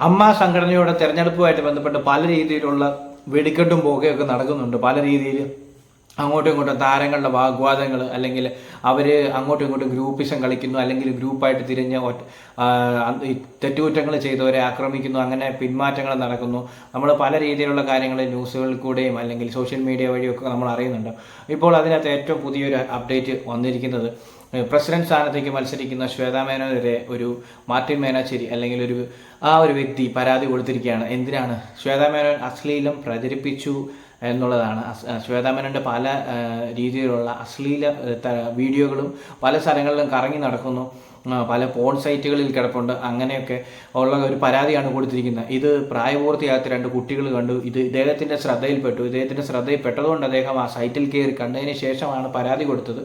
അമ്മ സംഘടനയുടെ തെരഞ്ഞെടുപ്പുമായിട്ട് ബന്ധപ്പെട്ട് പല രീതിയിലുള്ള വെടിക്കെട്ടും പോകുകയൊക്കെ നടക്കുന്നുണ്ട്. പല രീതിയിൽ അങ്ങോട്ടും ഇങ്ങോട്ടും താരങ്ങളുടെ വാഗ്വാദങ്ങൾ അല്ലെങ്കിൽ അവർ അങ്ങോട്ടും ഇങ്ങോട്ടും ഗ്രൂപ്പിസം കളിക്കുന്നു അല്ലെങ്കിൽ ഗ്രൂപ്പായിട്ട് തിരിഞ്ഞ് തെറ്റുകുറ്റങ്ങൾ ചെയ്തവരെ ആക്രമിക്കുന്നു അങ്ങനെ പിന്മാറ്റങ്ങൾ നടക്കുന്നു. നമ്മൾ പല രീതിയിലുള്ള കാര്യങ്ങൾ ന്യൂസുകളിൽ കൂടെയും അല്ലെങ്കിൽ സോഷ്യൽ മീഡിയ വഴിയൊക്കെ നമ്മൾ അറിയുന്നുണ്ട്. ഇപ്പോൾ അതിനകത്ത് ഏറ്റവും പുതിയൊരു അപ്ഡേറ്റ് വന്നിരിക്കുന്നത് പ്രസിഡന്റ് സ്ഥാനത്തേക്ക് മത്സരിക്കുന്ന ശ്വേതാ മേനോനെതിരെ ഒരു മാർട്ടിൻ മേനാച്ചേരി അല്ലെങ്കിൽ ഒരു ആ ഒരു വ്യക്തി പരാതി കൊടുത്തിരിക്കുകയാണ്. എന്തിനാണ്? ശ്വേതാ മേനോൻ അശ്ലീലം പ്രചരിപ്പിച്ചു എന്നുള്ളതാണ്. ശ്വേതാമേനന്റെ പല രീതിയിലുള്ള അശ്ലീല വീഡിയോകളും പല സ്ഥലങ്ങളിലും കറങ്ങി നടക്കുന്നു. പല പോൺ സൈറ്റുകളിൽ കിടപ്പുണ്ട്. അങ്ങനെയൊക്കെ ഉള്ള ഒരു പരാതിയാണ് കൊടുത്തിരിക്കുന്നത്. ഇത് പ്രായപൂർത്തിയാകാത്ത രണ്ട് കുട്ടികൾ കണ്ടു. ഇത് ഇദ്ദേഹത്തിന്റെ ശ്രദ്ധയിൽപ്പെട്ടു. ഇദ്ദേഹത്തിന്റെ ശ്രദ്ധയിൽപ്പെട്ടതുകൊണ്ട് അദ്ദേഹം ആ സൈറ്റിൽ കയറി കണ്ടതിന് ശേഷമാണ് പരാതി കൊടുത്തത്.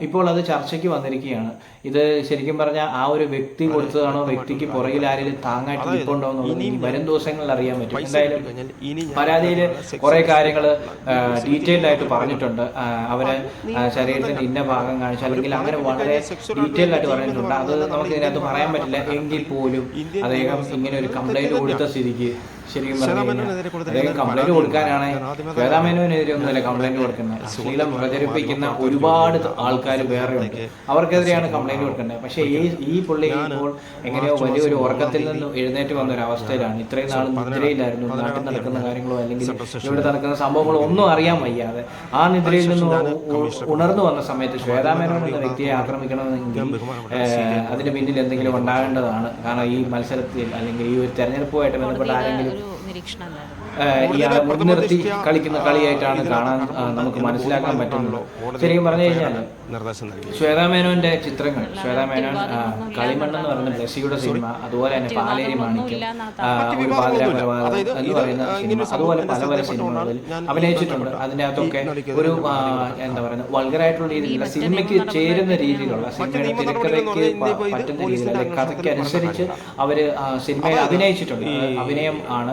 ഇപ്പോൾ അത് ചർച്ചയ്ക്ക് വന്നിരിക്കുകയാണ്. ഇത് ശരിക്കും പറഞ്ഞാൽ ആ ഒരു വ്യക്തി കൊടുത്തതാണോ വ്യക്തിക്ക് പുറകിൽ ആരെങ്കിലും താങ്ങായിട്ട് നിൽപ്പുണ്ടോ എന്നുള്ളത് വരും ദിവസങ്ങളിൽ അറിയാൻ പറ്റും. എന്തായാലും പരാതിയിൽ കുറെ കാര്യങ്ങൾ ഡീറ്റെയിൽഡ് ആയിട്ട് പറഞ്ഞിട്ടുണ്ട്. അവരെ അവർ ശരീരത്തിന്റെ ഇന്ന ഭാഗം കാണിച്ചു അല്ലെങ്കിൽ അങ്ങനെ വളരെ ഡീറ്റെയിൽഡ് ആയിട്ട് പറഞ്ഞിട്ടുണ്ട് അത് നമുക്ക് ഇതിനകത്ത് പറയാൻ പറ്റില്ല. എങ്കിൽ പോലും അദ്ദേഹം ഇങ്ങനെ ഒരു കംപ്ലൈന്റ് കൊടുത്ത സ്ഥിതിക്ക് ശരിക്കും പറഞ്ഞു അദ്ദേഹം കംപ്ലൈന്റ് കൊടുക്കാനാണ് വേദാമേനുവിനെതിരെ ഒന്നുമല്ല കംപ്ലൈന്റ് കൊടുക്കുന്നത്. അശ്ലീലം പ്രചരിപ്പിക്കുന്ന ഒരുപാട് ആൾക്കാർ വേറെ ഉണ്ട് അവർക്കെതിരെയാണ് കംപ്ലൈന്റ് കൊടുക്കേണ്ടത് പക്ഷേ ഈ ഈ പുള്ളി ഇപ്പോൾ എങ്ങനെയോ വലിയൊരു ഉറക്കത്തിൽ നിന്നും എഴുന്നേറ്റ് വന്ന ഒരു അവസ്ഥയിലാണ് ഇത്രയും നാൾ നിദ്രയിലായിരുന്നു. നാട്ടിൽ നടക്കുന്ന കാര്യങ്ങളോ അല്ലെങ്കിൽ ഇവിടെ നടക്കുന്ന സംഭവങ്ങളോ ഒന്നും അറിയാൻ വയ്യാതെ ആ നിദ്രയിൽ നിന്ന് ഉണർന്നു വന്ന സമയത്ത് ശ്വേതാമേനോൻ എന്ന വ്യക്തിയെ ആക്രമിക്കണമെന്നെങ്കിൽ അതിന് പിന്നിൽ എന്തെങ്കിലും ഉണ്ടാകേണ്ടതാണ്. കാരണം ഈ മത്സരത്തിൽ അല്ലെങ്കിൽ ഈ ഒരു തെരഞ്ഞെടുപ്പുമായിട്ട് ബന്ധപ്പെട്ട ആരെങ്കിലും മുൻനിർത്തി കളിക്കുന്ന കളിയായിട്ടാണ് കാണാൻ നമുക്ക് മനസ്സിലാക്കാൻ പറ്റുന്നത്. ശരിക്കും പറഞ്ഞു കഴിഞ്ഞാൽ ശ്വേതാമേനോന്റെ നൽകി ശ്വേതാ മേനോന്റെ ചിത്രങ്ങൾ ശ്വേതാ മേനോൻ കളിമണ്ണ് എന്ന് പറയുന്ന ബ്ലസ്സിയുടെ സിനിമ അതുപോലെ തന്നെ പാലേരി മാണിക്യം ആ, ഒരു പാതിരാപരവാദം എന്ന് പറയുന്ന സിനിമ. അതുപോലെ പല പല സിനിമകളിൽ അഭിനയിച്ചിട്ടുണ്ട്. അതിന്റെ അകത്തൊക്കെ ഒരു എന്താ പറയുക വൾഗറായിട്ടുള്ള രീതിയിലുള്ള സിനിമയ്ക്ക് ചേരുന്ന രീതിയിലുള്ള സിനിമയുടെ തിരക്കഥയ്ക്ക് പറ്റുന്ന രീതിയിൽ അല്ലെങ്കിൽ കഥയ്ക്ക് അനുസരിച്ച് അവർ സിനിമയെ സിനിമയിൽ അഭിനയിച്ചിട്ടുണ്ട്. അഭിനയം ആണ്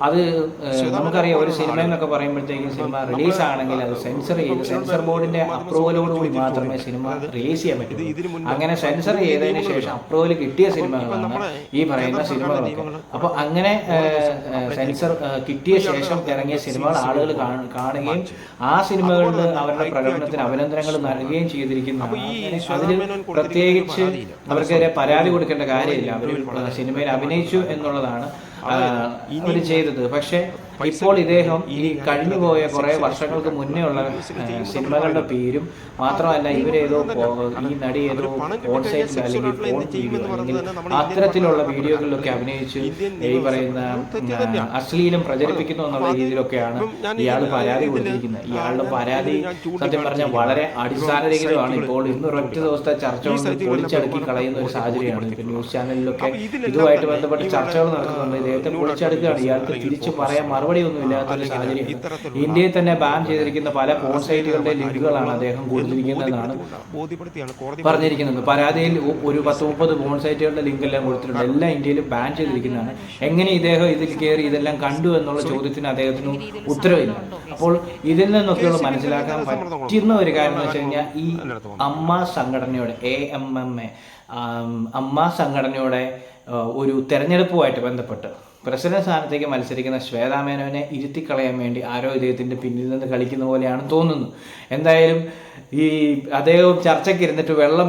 അത് നമുക്കറിയാം ഒരു സിനിമ എന്നൊക്കെ പറയുമ്പോഴത്തേക്കും സിനിമ റിലീസ് ആണെങ്കിൽ അത് സെൻസർ ചെയ്ത് സെൻസർ ബോർഡിന്റെ അപ്രൂവലോടുകൂടി മാത്രമേ സിനിമ റിലീസ് ചെയ്യാൻ പറ്റൂ അങ്ങനെ സെൻസർ ചെയ്തതിന് ശേഷം അപ്രൂവൽ കിട്ടിയ സിനിമകളാണ് ഈ പറയുന്ന സിനിമകളൊക്കെ. അപ്പോൾ അങ്ങനെ സെൻസർ കിട്ടിയ ശേഷം ഇറങ്ങിയ സിനിമകൾ ആളുകൾ കാണ- കാണുകയും ആ സിനിമകളിൽ അവരുടെ പ്രകടനത്തിന് അഭിനന്ദനങ്ങൾ നൽകുകയും ചെയ്തിരിക്കുന്നതാണ് അതിൽ പ്രത്യേകിച്ച് അവർക്കെതിരെ പരാതി കൊടുക്കേണ്ട കാര്യമില്ല. അവർ സിനിമയിൽ അഭിനയിച്ചു എന്നുള്ളതാണ് അവർ ചെയ്തത്. പക്ഷേ ഇപ്പോൾ ഇദ്ദേഹം ഈ കഴിഞ്ഞുപോയ കുറെ വർഷങ്ങൾക്ക് മുന്നേ ഉള്ള സിനിമകളുടെ പേരും മാത്രമല്ല ഇവരേതോ ഈ നടി ഏതോ ഫോൺ അല്ലെങ്കിൽ ഫോൺ വീഡിയോ അല്ലെങ്കിൽ അത്തരത്തിലുള്ള വീഡിയോകളിലൊക്കെ അഭിനയിച്ച് ഈ പറയുന്ന അശ്ലീലം പ്രചരിപ്പിക്കുന്നു എന്നുള്ള രീതിയിലൊക്കെയാണ് ഇയാൾ പരാതി കൊടുത്തിരിക്കുന്നത്. ഇയാളുടെ പരാതി സത്യം പറഞ്ഞാൽ വളരെ അടിസ്ഥാനരഹിതമാണ്. ഇപ്പോൾ ഇന്ന് ഒരൊറ്റ ദിവസത്തെ ചർച്ച കൊണ്ട് പൊളിച്ചടുക്കി കളയുന്ന ഒരു സാഹചര്യമാണ് ന്യൂസ് ചാനലിലൊക്കെ ഇതുമായിട്ട് ബന്ധപ്പെട്ട് ചർച്ചകൾ നടക്കുന്നുണ്ട്. ഇദ്ദേഹത്തെ പൊളിച്ചടുക്കുകയാണ്. ഇയാൾക്ക് തിരിച്ചു പറയാൻ മറുപടി ഒന്നും ഇല്ലാത്തൊരു സാഹചര്യം ഇന്ത്യയിൽ തന്നെ ബാൻ ചെയ്തിരിക്കുന്ന പല ഫോൺ സൈറ്റുകളുടെ ലിങ്കുകളാണ് അദ്ദേഹം കൊടുത്തിരിക്കുന്നതെന്നാണ് പറഞ്ഞിരിക്കുന്നത്. പരാതിയിൽ ഒരു പത്ത് മുപ്പത് ഫോൺ സൈറ്റുകളുടെ ലിങ്ക് എല്ലാം കൊടുത്തിട്ടുണ്ട് എല്ലാം ഇന്ത്യയിൽ ബാൻ ചെയ്തിരിക്കുന്നതാണ്. എങ്ങനെ ഇദ്ദേഹം ഇതിൽ കയറി ഇതെല്ലാം കണ്ടു എന്നുള്ള ചോദ്യത്തിന് അദ്ദേഹത്തിന് ഉത്തരവില്ല. അപ്പോൾ ഇതിൽ നിന്നൊക്കെയുള്ള മനസ്സിലാക്കാൻ പറ്റുന്ന ഒരു കാര്യം എന്ന് വെച്ച് കഴിഞ്ഞാൽ ഈ അമ്മ സംഘടനയുടെ എ എം എം എ അമ്മ സംഘടനയുടെ ഒരു തെരഞ്ഞെടുപ്പുമായിട്ട് ബന്ധപ്പെട്ട് പ്രസിഡന്റ് സ്ഥാനത്തേക്ക് മത്സരിക്കുന്ന ശ്വേതാമേനോനെ ഇരുത്തിക്കളയാൻ വേണ്ടി ആരോ ഇദ്ദേഹത്തിന്റെ പിന്നിൽ നിന്ന് കളിക്കുന്ന പോലെയാണ് തോന്നുന്നു. എന്തായാലും ഈ അദ്ദേഹം ചർച്ചയ്ക്ക് ഇരുന്നിട്ട് വെള്ളം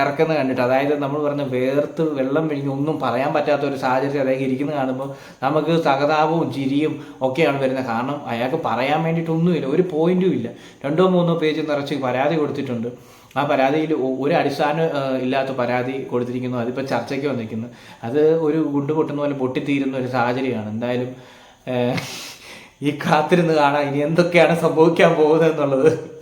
ഇറക്കുന്നത് ഇറക്കുന്ന കണ്ടിട്ട് അതായത് നമ്മൾ പറഞ്ഞ വേർത്ത് വെള്ളം വിഴിഞ്ഞ് ഒന്നും പറയാൻ പറ്റാത്ത ഒരു സാഹചര്യം അദ്ദേഹം ഇരിക്കുന്നത് കാണുമ്പോൾ നമുക്ക് സഹതാപവും ചിരിയും ഒക്കെയാണ് വരുന്നത്. കാരണം അയാൾക്ക് പറയാൻ വേണ്ടിയിട്ടൊന്നുമില്ല ഒരു പോയിന്റും ഇല്ല. രണ്ടോ മൂന്നോ പേജ് നിറച്ച് പരാതി കൊടുത്തിട്ടുണ്ട്. ആ പരാതിയിൽ ഒരു അടിസ്ഥാനം ഇല്ലാത്ത പരാതി കൊടുത്തിരിക്കുന്നു. അതിപ്പോൾ ചർച്ചയ്ക്ക് വന്നിരിക്കുന്നു. അത് ഒരു ഗുണ്ട് പൊട്ടുന്ന പോലെ പൊട്ടിത്തീരുന്ന ഒരു സാഹചര്യമാണ്. എന്തായാലും ഈ കാത്തിരുന്ന് കാണാൻ ഇനി എന്തൊക്കെയാണ് സംഭവിക്കാൻ പോകുന്നത് എന്നുള്ളത്.